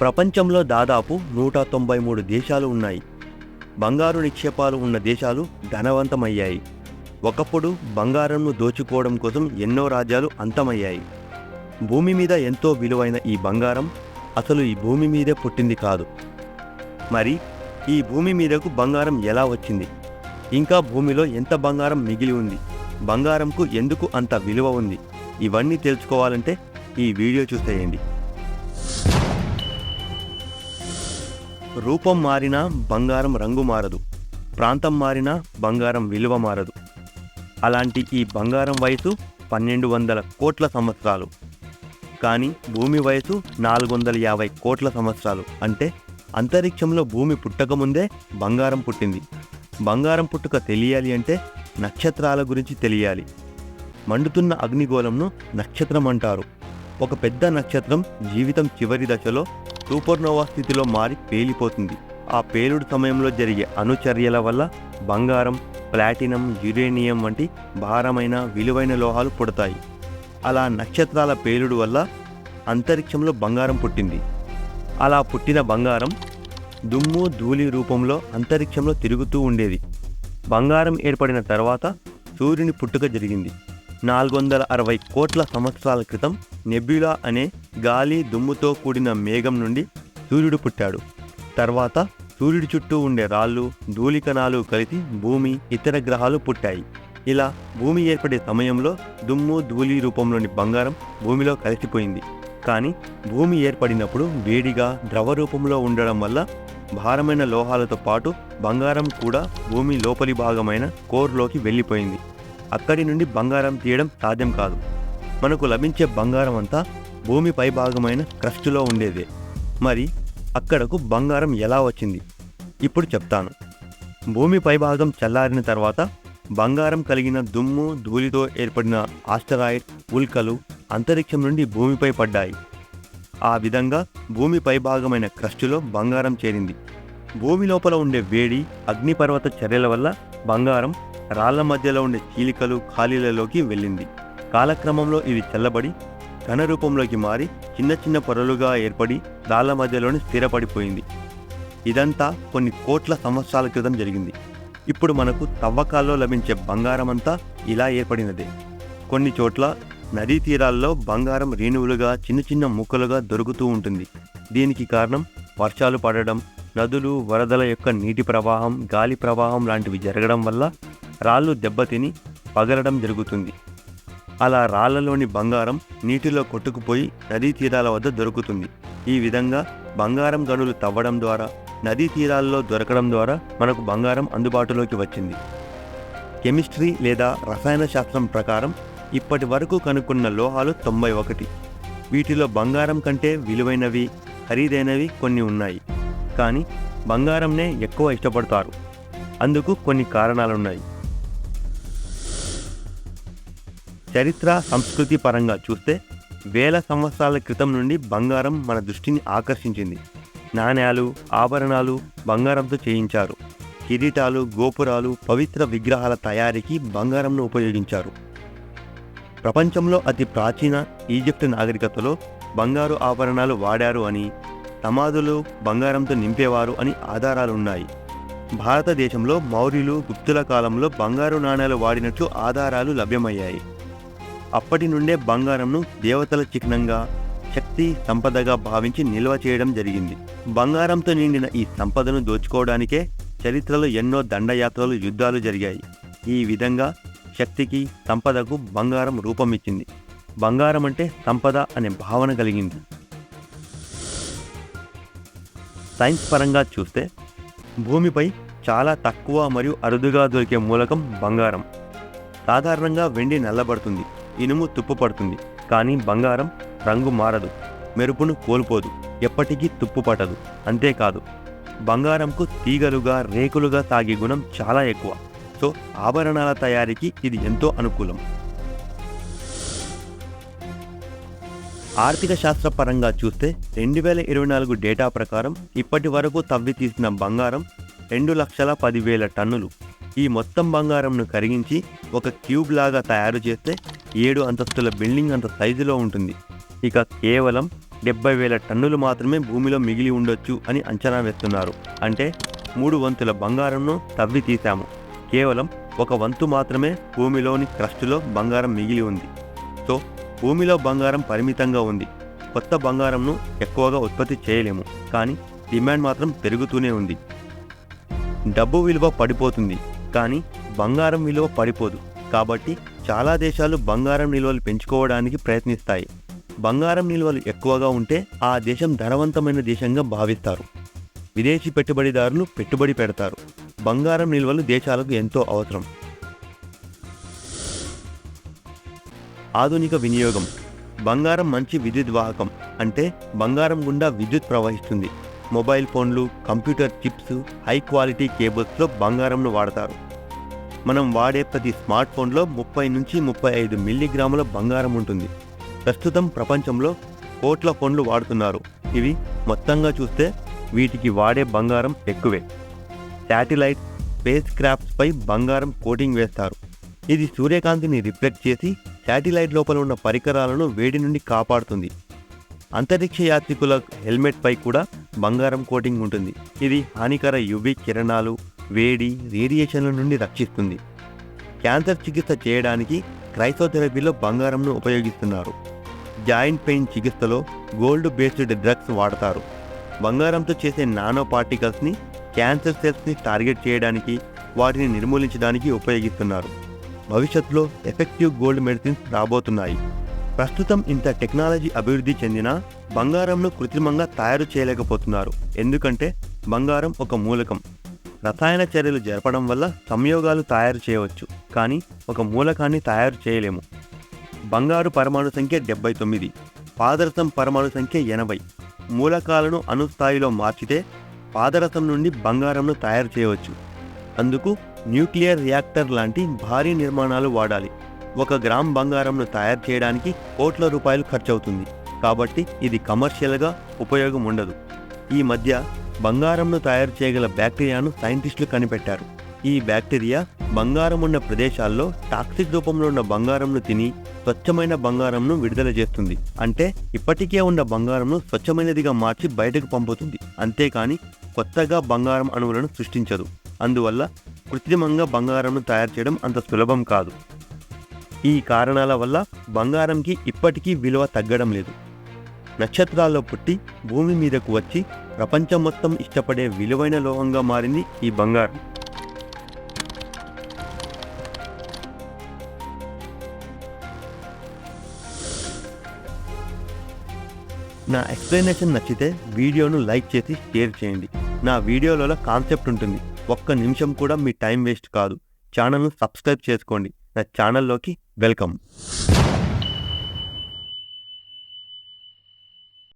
ప్రపంచంలో దాదాపు నూట తొంభై మూడు దేశాలు ఉన్నాయి. బంగారు నిక్షేపాలు ఉన్న దేశాలు ధనవంతమయ్యాయి. ఒకప్పుడు బంగారంను దోచుకోవడం కోసం ఎన్నో రాజ్యాలు అంతమయ్యాయి. భూమి మీద ఎంతో విలువైన ఈ బంగారం అసలు ఈ భూమి మీదే పుట్టింది కాదు. మరి ఈ భూమి మీదకు బంగారం ఎలా వచ్చింది? ఇంకా భూమిలో ఎంత బంగారం మిగిలి ఉంది? బంగారంకు ఎందుకు అంత విలువ ఉంది? ఇవన్నీ తెలుసుకోవాలంటే ఈ వీడియో చూసేయండి. రూపం మారినా బంగారం రంగు మారదు. ప్రాంతం మారినా బంగారం విలువ మారదు. అలాంటి ఈ బంగారం వయసు పన్నెండు వందల కోట్ల సంవత్సరాలు. కానీ భూమి వయసు నాలుగు వందల యాభై కోట్ల సంవత్సరాలు. అంటే అంతరిక్షంలో భూమి పుట్టకముందే బంగారం పుట్టింది. బంగారం పుట్టుక తెలియాలి అంటే నక్షత్రాల గురించి తెలియాలి. మండుతున్న అగ్నిగోళంను నక్షత్రం అంటారు. ఒక పెద్ద నక్షత్రం జీవితం చివరి దశలో సూపర్నోవా స్థితిలో మారి పేలిపోతుంది. ఆ పేలుడు సమయంలో జరిగే అనుచర్యల వల్ల బంగారం ప్లాటినం యురేనియం వంటి భారమైన విలువైన లోహాలు పుడతాయి. అలా నక్షత్రాల పేలుడు వల్ల అంతరిక్షంలో బంగారం పుట్టింది. అలా పుట్టిన బంగారం దుమ్ము ధూళి రూపంలో అంతరిక్షంలో తిరుగుతూ ఉండేది. బంగారం ఏర్పడిన తర్వాత సూర్యుని పుట్టుక జరిగింది. నాలుగు వందల అరవై కోట్ల సంవత్సరాల క్రితం నెబ్యులా అనే గాలి దుమ్ముతో కూడిన మేఘం నుండి సూర్యుడు పుట్టాడు. తర్వాత సూర్యుడి చుట్టూ ఉండే రాళ్ళు ధూళికణాలు కలిసి భూమి ఇతర గ్రహాలు పుట్టాయి. ఇలా భూమి ఏర్పడే సమయంలో దుమ్ము ధూళి రూపంలోని బంగారం భూమిలో కలిసిపోయింది. కానీ భూమి ఏర్పడినప్పుడు వేడిగా ద్రవ రూపంలో ఉండడం వల్ల భారమైన లోహాలతో పాటు బంగారం కూడా భూమి లోపలి భాగమైన కోర్లోకి వెళ్ళిపోయింది. అక్కడి నుండి బంగారం తీయడం సాధ్యం కాదు. మనకు లభించే బంగారం అంతా భూమి పై భాగమైన క్రస్టులో ఉండేదే. మరి అక్కడకు బంగారం ఎలా వచ్చింది? ఇప్పుడు చెప్తాను. భూమి పైభాగం చల్లారిన తర్వాత బంగారం కలిగిన దుమ్ము ధూళితో ఏర్పడిన ఆస్టరాయిడ్ ఉల్కలు అంతరిక్షం నుండి భూమిపై పడ్డాయి. ఆ విధంగా భూమి పైభాగమైన క్రస్టులో బంగారం చేరింది. భూమి లోపల ఉండే వేడి అగ్నిపర్వత చర్యల వల్ల బంగారం రాళ్ళ మధ్యలో ఉండే చీలికలు ఖాళీలలోకి వెళ్ళింది. కాలక్రమంలో ఇది చల్లబడి ఘన రూపంలోకి మారి చిన్న చిన్న పొరలుగా ఏర్పడి రాళ్ళ మధ్యలోనే స్థిరపడిపోయింది. ఇదంతా కొన్ని కోట్ల సంవత్సరాల క్రితం జరిగింది. ఇప్పుడు మనకు తవ్వకాల్లో లభించే బంగారం అంతా ఇలా ఏర్పడినదే. కొన్ని చోట్ల నదీ తీరాల్లో బంగారం రేణువులుగా చిన్న చిన్న ముక్కలుగా దొరుకుతూ ఉంటుంది. దీనికి కారణం వర్షాలు పడడం నదులు వరదల యొక్క నీటి ప్రవాహం గాలి ప్రవాహం లాంటివి జరగడం వల్ల రాళ్ళు దెబ్బతిని పగలడం జరుగుతుంది. అలా రాళ్ళలోని బంగారం నీటిలో కొట్టుకుపోయి నదీ తీరాల వద్ద దొరుకుతుంది. ఈ విధంగా బంగారం గనులు తవ్వడం ద్వారా నదీ తీరాల్లో దొరకడం ద్వారా మనకు బంగారం అందుబాటులోకి వచ్చింది. కెమిస్ట్రీ లేదా రసాయన శాస్త్రం ప్రకారం ఇప్పటి వరకు కనుక్కున్న లోహాలు తొంభై ఒకటి. వీటిలో బంగారం కంటే విలువైనవి ఖరీదైనవి కొన్ని ఉన్నాయి. కానీ బంగారంనే ఎక్కువ ఇష్టపడతారు. అందుకు కొన్ని కారణాలున్నాయి. చరిత్ర సంస్కృతి పరంగా చూస్తే వేల సంవత్సరాల క్రితం నుండి బంగారం మన దృష్టిని ఆకర్షించింది. నాణ్యాలు ఆభరణాలు బంగారంతో చేయించారు. కిరీటాలు గోపురాలు పవిత్ర విగ్రహాల తయారీకి బంగారంను ఉపయోగించారు. ప్రపంచంలో అతి ప్రాచీన ఈజిప్ట్ నాగరికతలో బంగారు ఆభరణాలు వాడారు అని సమాధులు బంగారంతో నింపేవారు అని ఆధారాలున్నాయి. భారతదేశంలో మౌర్యులు గుప్తుల కాలంలో బంగారు నాణేలు వాడినట్లు ఆధారాలు లభ్యమయ్యాయి. అప్పటి నుండే బంగారంను దేవతల చిహ్నంగా శక్తి సంపదగా భావించి నిల్వ చేయడం జరిగింది. బంగారంతో నిండిన ఈ సంపదను దోచుకోవడానికే చరిత్రలో ఎన్నో దండయాత్రలు యుద్ధాలు జరిగాయి. ఈ విధంగా శక్తికి సంపదకు బంగారం రూపమిచ్చింది. బంగారం అంటే సంపద అనే భావన కలిగింది. సైన్స్ పరంగా చూస్తే భూమిపై చాలా తక్కువ మరియు అరుదుగా దొరికే మూలకం బంగారం. సాధారణంగా వెండి నల్లబడుతుంది. ఇనుము తుప్పుపడుతుంది కానీ బంగారం రంగు మారదు. మెరుపును కోల్పోదు ఎప్పటికీ తుప్పుపట్టదు అంతేకాదు బంగారంకు తీగలుగా రేకులుగా తాగే గుణం చాలా ఎక్కువ. సో ఆభరణాల తయారీకి ఇది ఎంతో అనుకూలం. ఆర్థిక శాస్త్ర పరంగా చూస్తే రెండు వేల ఇరవై నాలుగు డేటా ప్రకారం ఇప్పటి వరకు తవ్వి తీసిన బంగారం రెండు లక్షల పదివేల టన్నులు. ఈ మొత్తం బంగారంను కరిగించి ఒక క్యూబ్ లాగా తయారు చేస్తే ఏడు అంతస్తుల బిల్డింగ్ అంత సైజులో ఉంటుంది. ఇక కేవలం డెబ్బై వేల టన్నులు మాత్రమే భూమిలో మిగిలి ఉండొచ్చు అని అంచనా వేస్తున్నారు. అంటే మూడు వంతుల బంగారంను తవ్వి తీశాము. కేవలం ఒక వంతు మాత్రమే భూమిలోని క్రస్టులో బంగారం మిగిలి ఉంది. సో భూమిలో బంగారం పరిమితంగా ఉంది. కొత్త బంగారంను ఎక్కువగా ఉత్పత్తి చేయలేము. కానీ డిమాండ్ మాత్రం పెరుగుతూనే ఉంది. డబ్బు విలువ పడిపోతుంది. కానీ బంగారం విలువ పడిపోదు. కాబట్టి చాలా దేశాలు బంగారం నిల్వలు పెంచుకోవడానికి ప్రయత్నిస్తాయి. బంగారం నిల్వలు ఎక్కువగా ఉంటే ఆ దేశం ధనవంతమైన దేశంగా భావిస్తారు. విదేశీ పెట్టుబడిదారులు పెట్టుబడి పెడతారు. బంగారం నిల్వలు దేశాలకు ఎంతో అవసరం. ఆధునిక వినియోగం. బంగారం మంచి విద్యుత్ వాహకం అంటే బంగారం గుండా విద్యుత్ ప్రవహిస్తుంది. మొబైల్ ఫోన్లు కంప్యూటర్ చిప్స్ హై క్వాలిటీ కేబుల్స్లో బంగారంను వాడతారు. మనం వాడే ప్రతి స్మార్ట్ ఫోన్లో ముప్పై నుంచి ముప్పై ఐదు మిల్లీగ్రాముల బంగారం ఉంటుంది. ప్రస్తుతం ప్రపంచంలో కోట్ల ఫోన్లు వాడుతున్నారు. ఇవి మొత్తంగా చూస్తే వీటికి వాడే బంగారం ఎక్కువే. శాటిలైట్ స్పేస్ క్రాఫ్ట్స్పై బంగారం కోటింగ్ వేస్తారు. ఇది సూర్యకాంతిని రిఫ్లెక్ట్ చేసి శాటిలైట్ లోపల ఉన్న పరికరాలను వేడి నుండి కాపాడుతుంది. అంతరిక్ష యాత్రికుల హెల్మెట్పై కూడా బంగారం కోటింగ్ ఉంటుంది. ఇది హానికర యువి కిరణాలు వేడి రేడియేషన్ల నుండి రక్షిస్తుంది. క్యాన్సర్ చికిత్స చేయడానికి క్రైసోథెరపీలో బంగారంను ఉపయోగిస్తున్నారు. జాయింట్ పెయిన్ చికిత్సలో గోల్డ్ బేస్డ్ డ్రగ్స్ వాడతారు. బంగారంతో చేసే నానో పార్టికల్స్ని క్యాన్సర్ సెల్స్ని టార్గెట్ చేయడానికి వాటిని నిర్మూలించడానికి ఉపయోగిస్తున్నారు. భవిష్యత్తులో ఎఫెక్టివ్ గోల్డ్ మెడిసిన్స్ రాబోతున్నాయి. ప్రస్తుతం ఇంత టెక్నాలజీ అభివృద్ధి చెందినా బంగారంను కృత్రిమంగా తయారు చేయలేకపోతున్నారు. ఎందుకంటే బంగారం ఒక మూలకం. రసాయన చర్యలు జరపడం వల్ల సంయోగాలు తయారు చేయవచ్చు కానీ ఒక మూలకాన్ని తయారు చేయలేము. బంగారు పరమాణు సంఖ్య డెబ్బై తొమ్మిది పాదరసం పరమాణు సంఖ్య ఎనభై. మూలకాలను అణుస్థాయిలో మార్చితే పాదరసం నుండి బంగారంను తయారు చేయవచ్చు. అందుకు న్యూక్లియర్ రియాక్టర్ లాంటి భారీ నిర్మాణాలు వాడాలి. ఒక గ్రామ్ బంగారంను తయారు చేయడానికి కోట్ల రూపాయలు ఖర్చవుతుంది. కాబట్టి ఇది కమర్షియల్గా ఉపయోగం ఉండదు. ఈ మధ్య బంగారంను తయారు చేయగల బ్యాక్టీరియాను సైంటిస్టులు కనిపెట్టారు. ఈ బ్యాక్టీరియా బంగారం ఉన్న ప్రదేశాల్లో టాక్సిక్ రూపంలో ఉన్న బంగారంను తిని స్వచ్ఛమైన బంగారంను విడుదల చేస్తుంది. అంటే ఇప్పటికే ఉన్న బంగారంను స్వచ్ఛమైనదిగా మార్చి బయటకు పంపుతుంది. అంతేకాని కొత్తగా బంగారం అణువులను సృష్టించదు. అందువల్ల కృత్రిమంగా బంగారంను తయారు చేయడం అంత సులభం కాదు. ఈ కారణాల వల్ల బంగారంకి ఇప్పటికీ విలువ తగ్గడం లేదు. నక్షత్రాల్లో పుట్టి భూమి మీదకు వచ్చి ప్రపంచం మొత్తం ఇష్టపడే విలువైన లోహంగా మారింది ఈ బంగారం. నా ఎక్స్ప్లెనేషన్ నచ్చితే వీడియోను లైక్ చేసి షేర్ చేయండి. నా వీడియోలలో కాన్సెప్ట్ ఉంటుంది. ఒక్క నిమిషం కూడా మీ టైం వేస్ట్ కాదు. ఛానల్ను సబ్స్క్రైబ్ చేసుకోండి. నా ఛానల్లోకి వెల్కమ్.